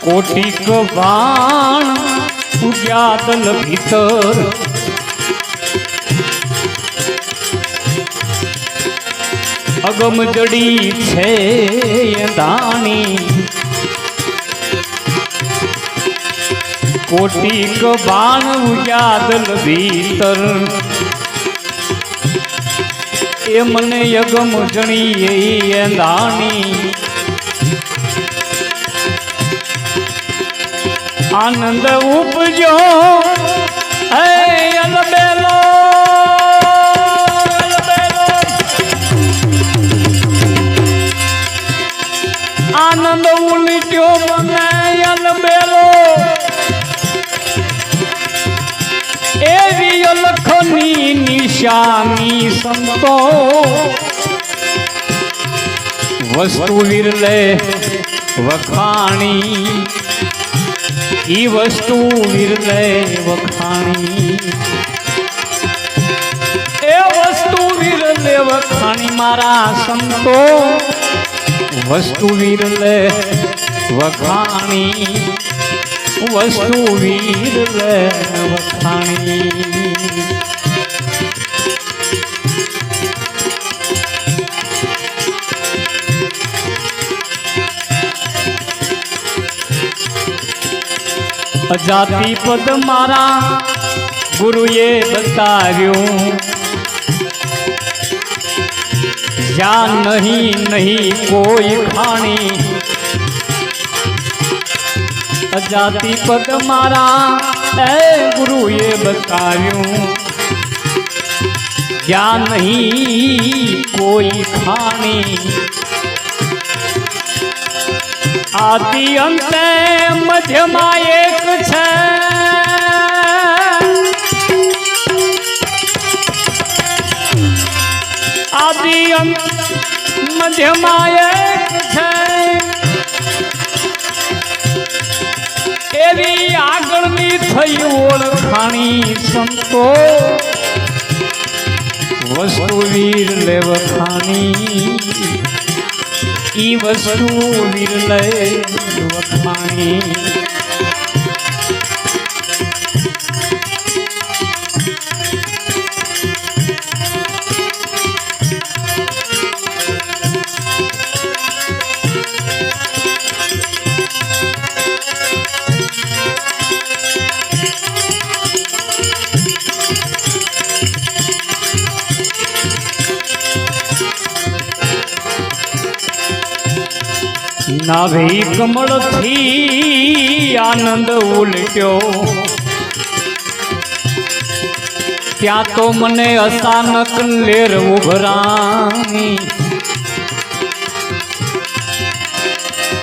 કોટિક બાણ ઉજાદલ ભીતર અગમ જડી છે દાણી. કોટિક બાણ ઉજાદલ ભીતર એ મને યગમ જણી એ દાણી. આનંદ ઉપજો. અલબેલો આનંદ ઉલટ્યો મને અલબેલો. એવી અલખની નિશાની સંતો. વસ્તુ વિરલે વખાણી ઈ વસ્તુ વિરલે વખાણી. એ વસ્તુ વિરલે વખાણી મારા સંતો. વસ્તુ વિરલે વખાણી. વસ્તુ વીર વખાણી. અજાતિ પદ મારા ગુરુએ બતાવ્યું. જ્યાં નહીં નહીં, કોઈ ખાણી. અજાતિ પદ મારા એ ગુરુએ બતાવ્યું. જ્યાં નહીં, કોઈ ખાણી. આદિ અંતે મધ્યમાં એક છે. આદિ અંત મધ્યમાં એક છે. એવી આગળની થઈ ઓળખાણી સંતો. વસ્તુ વીર લેવખાણી. ઈ વસ્તુ વિરલે વખાણી નાભી કમળથી આનંદ ઉલટ્યો. ત્યાં તો મને અચાનક લેર ઉભરાની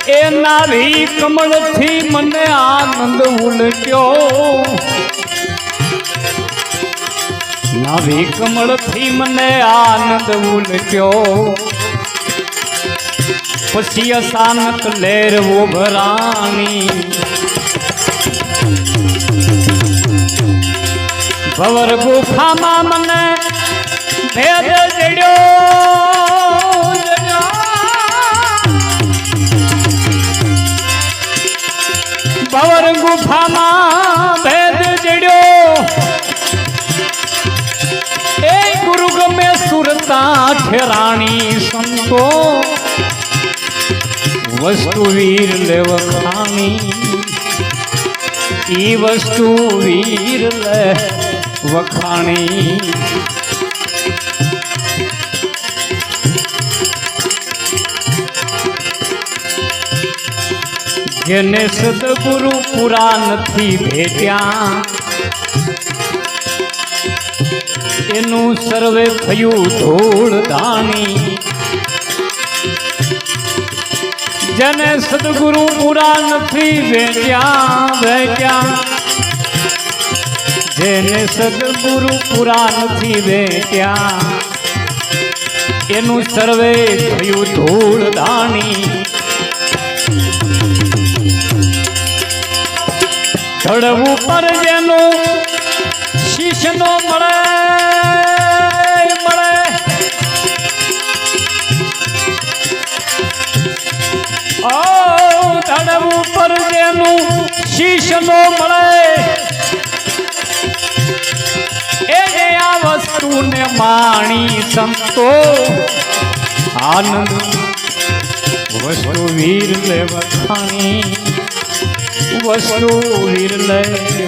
એ નાભી કમળથી મને આનંદ ઉલટ્યો. નાભી કમળથી મને આનંદ ઉલટ્યો. પછી અચાનક લેર ઉભરાણી ભવર ગુફામાં મને ભેદ જડ્યો ભવર ગુફામાં ભેદ જડ્યો એ ગુરુ ગમે સુરતા ઠેરાણી સંતો વસ્તુ વીર લે વખાણી ઈ વસ્તુ વીર લે વખાણી. જેને સદગુરુ પુરા નથી ભેટ્યા, એનું સર્વે થયું ધૂળ દાણી જેને સદગુરુ પૂરા નથી વેચ્યા વેચ્યા. જેને સદગુરુ પૂરા નથી વેચ્યા, એનું સર્વે થયું ધૂળ દાણી. ચડવું પર જેનું શીશ નો મળે એને આ વસ્તુને માણી સંતો, આનંદ વસ્તુ વીર લે વખાણી, વસ્તુ વીર લે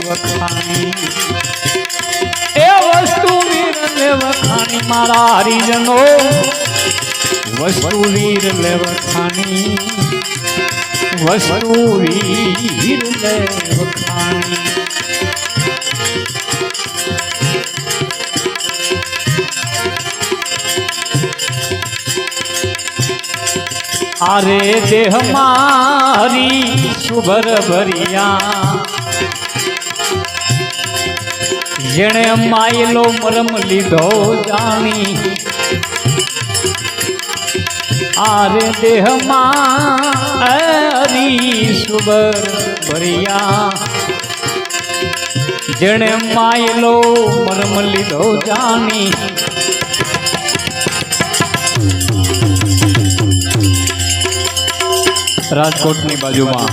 વખાણી. એ વસ્તુ વીર લે વખાણી મારા હરિજનો, વસ્તુ વીર લે વખાણી. વસ્તુ વીર વખાણી. અરે દેહ મારી શુભર ભરિયા. જેણે માયલો મરમ લીધો જાણી. આરે દેહમાં ભરિયા. જેણે માયલો મરમ લીધો જાની રાજકોટની બાજુમાં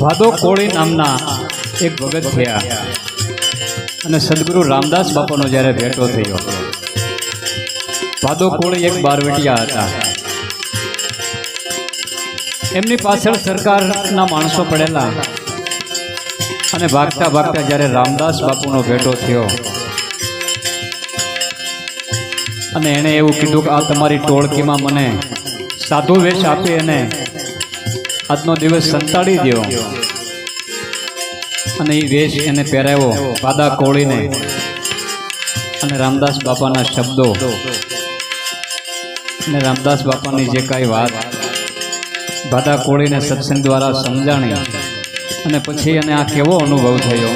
ભાદો કોળી નામના એક ભગત થયા. અને સદગુરુ રામદાસ બાપાનો જ્યારે ભેટો થયો. ભાદો કોળી એક બારવટિયા હતા. એમની પાછળ સરકારના માણસો પડેલા અને ભાગતા ભાગતા જ્યારે રામદાસ બાપુનો ભેટો થયો અને એણે એવું કીધું કે આ તમારી ટોળકીમાં મને સાધુ વેશ આપી અને આજનો દિવસ સંતાડી દો અને એ વેશ એને પહેરાવ્યો પાદા કોળીને. અને રામદાસ બાપાના શબ્દો અને રામદાસ બાપાની જે કાંઈ વાત ભાદા કોળીને સત્સંગ દ્વારા સમજાણી અને પછી એને આ કેવો અનુભવ થયો?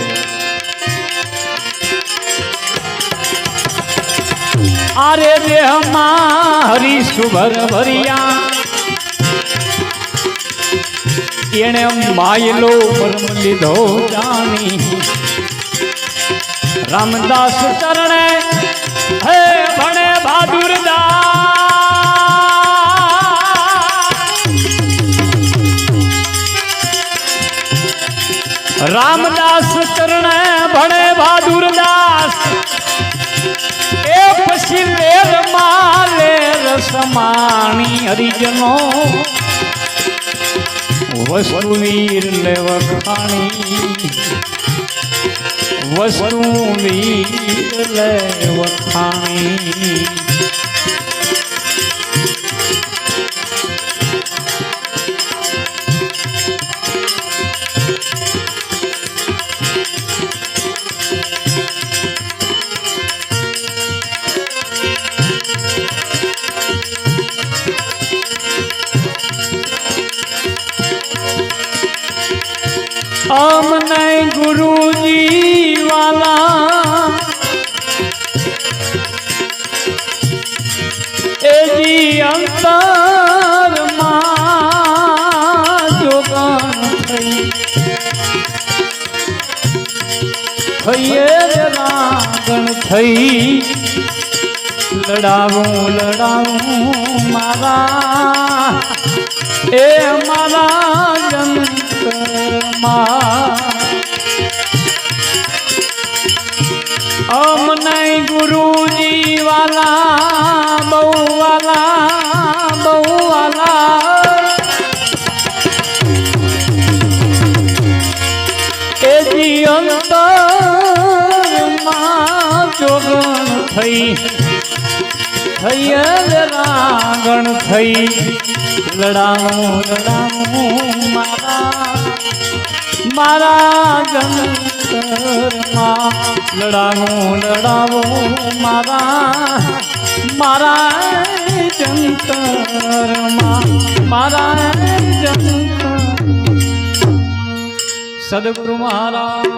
આરે દેહમાં હરી સુભર ભરિયા. એણે માયલો પરમ લીધો જાણી. રામદાસ ચરણે હે ભણે બહાદુર રામદાસ ચરણે ભણે બહાદુરદાસ. એ પછી વેદ માલે રસમાણી હરિજનો. વસુવીર વીર લે વખાણી વસુવીર વીર લે વખાણી અમને ગુરુજી વાલા એજી અંતરમાં થઈ. લડાવું લડાવું મારા થઈ જ રાગણ થઈ. લડાવું લડાવું મારા મારા જંતરમાં. લડાવું લડાવું મારા મારા જંતરમાં. મારા જંત સદગુરુ મહારાજ